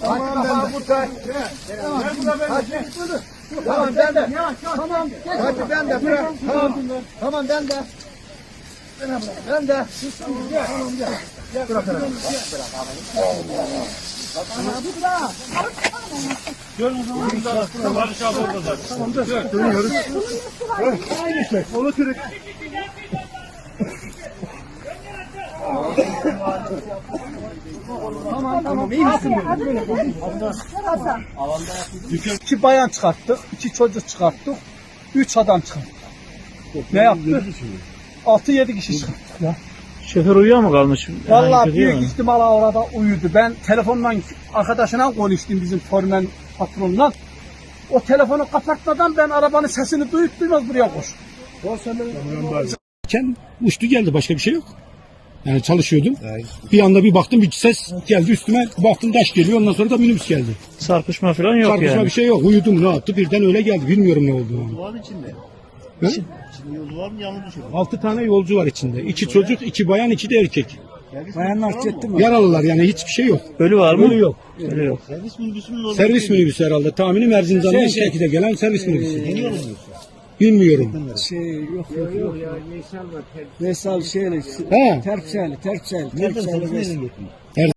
Tamam ben de. Tamam ben de. Tamam. Hadi ben de bırak. Tamam. Tamam ben de. Ben de. Bırak bırak. Onu kırık. Tamam tamam iyi misin? İki bayan çıkarttık, iki çocuk çıkarttık, üç adam çıkarttık. Ne yaptı? Altı yedi kişi çıkarttık ya. Şoför uyuyor mu kalmış? Vallahi Yani büyük mu? ihtimal orada uyudu. Ben telefonla arkadaşına konuştum bizim formen patronla. O telefonu kapatmadan ben arabanın sesini duyup duymaz buraya koştum. Uçtu geldi başka bir şey yok. Yani çalışıyordum. Bir anda bir baktım bir ses geldi üstüme. Baktım taş geliyor ondan sonra da minibüs geldi. Çarpışma falan yok Çarpışma yani. bir şey yok. Uyudum ne yaptı birden öyle geldi. Bilmiyorum ne olduğunu. Var mı içinde? Hı? İçinde yolu var mı yalnız düşüyor? Altı tane yolcu var içinde. İki çocuk, iki bayan, iki de erkek. Bayanlar çekti mi? Yaralılar yani hiçbir şey yok. Ölü var mı? Ölü yok. Ölü yok. Servis minibüsünün orada. Servis minibüsü herhalde. Tahminim Erzincan'dan Şey, şey, şey. gelen servis minibüsü. Mu diyorsun? Bilmiyorum. Şey yok yok yok. Veysel şeyle. He. Terpsel, terpsel, terpsel.